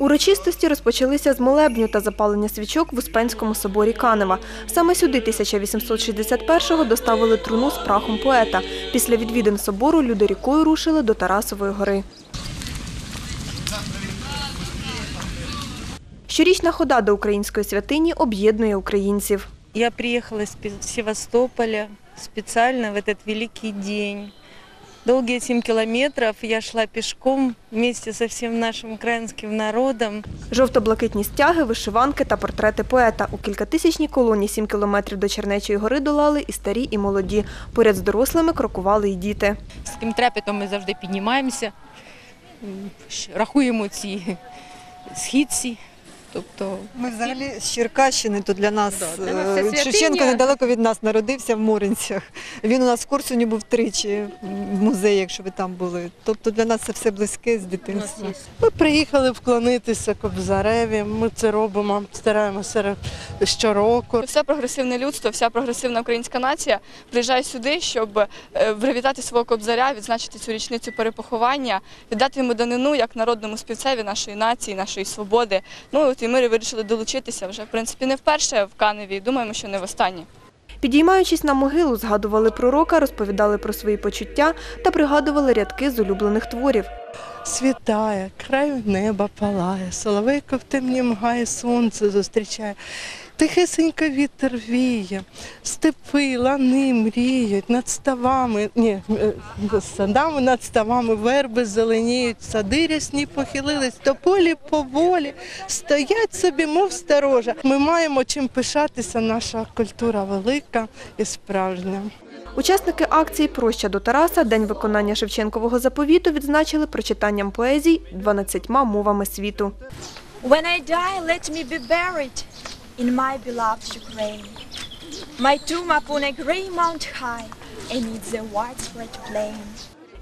Урочистості розпочалися з молебню та запалення свічок в Успенському соборі Канева. Саме сюди 1861-го доставили труну з прахом поета. Після відвідин собору люди рікою рушили до Тарасової гори. Щорічна хода до української святині об'єднує українців. Я приехала из Пе- Севастополя специально в этот великий день. Долгие 7 километров я шла пешком вместе со всем нашим украинским народом. Жовто-блакитні стяги, вишиванки та портрети поета. У кількатисячній колоні 7 кілометрів до Чернечої гори долали і старі, і молоді. Поряд з дорослими крокували й діти. з таким трепетом ми завжди піднімаємося, рахуємо ці східці. Тобто Ми взагалі з Черкащини, то для нас, Да, для нас це е. Шевченко недалеко від нас народився в Моринцях. Він у нас в Корсуні був тричі в музеї, якщо ви там були. Тобто для нас це все близьке з дитинства. Ми приїхали вклонитися Кобзареві. Ми це робимо, стараємося щороку. Все прогресивне людство, вся прогресивна українська нація приїжджає сюди, щоб е, привітати свого кобзаря, відзначити цю річницю перепоховання, віддати йому данину як народному співцеві нашої нації, нашої свободи. Ну і ми вирішили долучитися вже в принципі не вперше в Каневі. Думаємо, що не в останній. Підіймаючись на могилу, згадували пророка, розповідали про свої почуття та пригадували рядки з улюблених творів. Світає, краю неба палає, соловейко в темні мгає, сонце зустрічає. Тихесенько вітер віє, степи, лани мріють, над ставами, ні, е, садами над ставами верби зеленіють, сади рясні похилились, тополі поволі, стоять собі, мов сторожа. Ми маємо чим пишатися, наша культура велика і справжня. Учасники акції Проща до Тараса День виконання Шевченкового заповіту відзначили прочитанням поезій 12 мовами світу. When I die, let me be buried in my beloved Ukraine. My tomb upon a grey mount high, amid the widespread plain.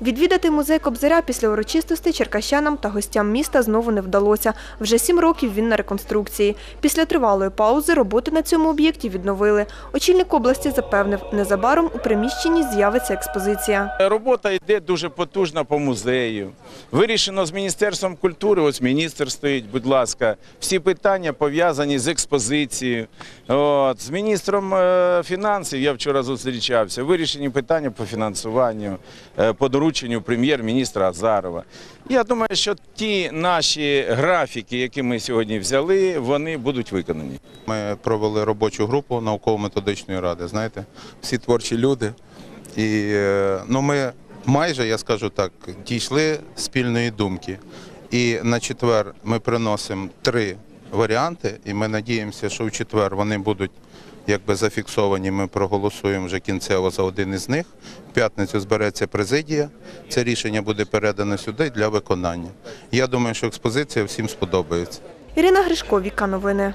Відвідати музей Кобзаря після урочистостей черкащанам та гостям міста знову не вдалося. Вже сім років він на реконструкції. Після тривалої паузи роботи на цьому об'єкті відновили. Очільник області запевнив, незабаром у приміщенні з'явиться експозиція. Робота йде дуже потужна по музею. Вирішено з Міністерством культури, ось міністр стоїть, будь ласка. Всі питання пов'язані з експозицією. От, з міністром е, фінансів я вчора зустрічався. Вирішені питання по фінансуванню, е, по дорученню прем'єр-міністра Азарова. Я думаю, що ті наші графіки, які ми сьогодні взяли, вони будуть виконані. Ми провели робочу групу науково-методичної ради. Знаєте, всі творчі люди. І е, ну, ми майже, я скажу так, дійшли спільної думки. І на четвер ми приносимо три варіанти, і ми надіємося, що в четвер вони будуть якби зафіксовані. Ми проголосуємо вже кінцево за один із них. В п'ятницю збереться президія. Це рішення буде передано сюди для виконання. Я думаю, що експозиція всім сподобається. Ірина Гришко, Віка Новини.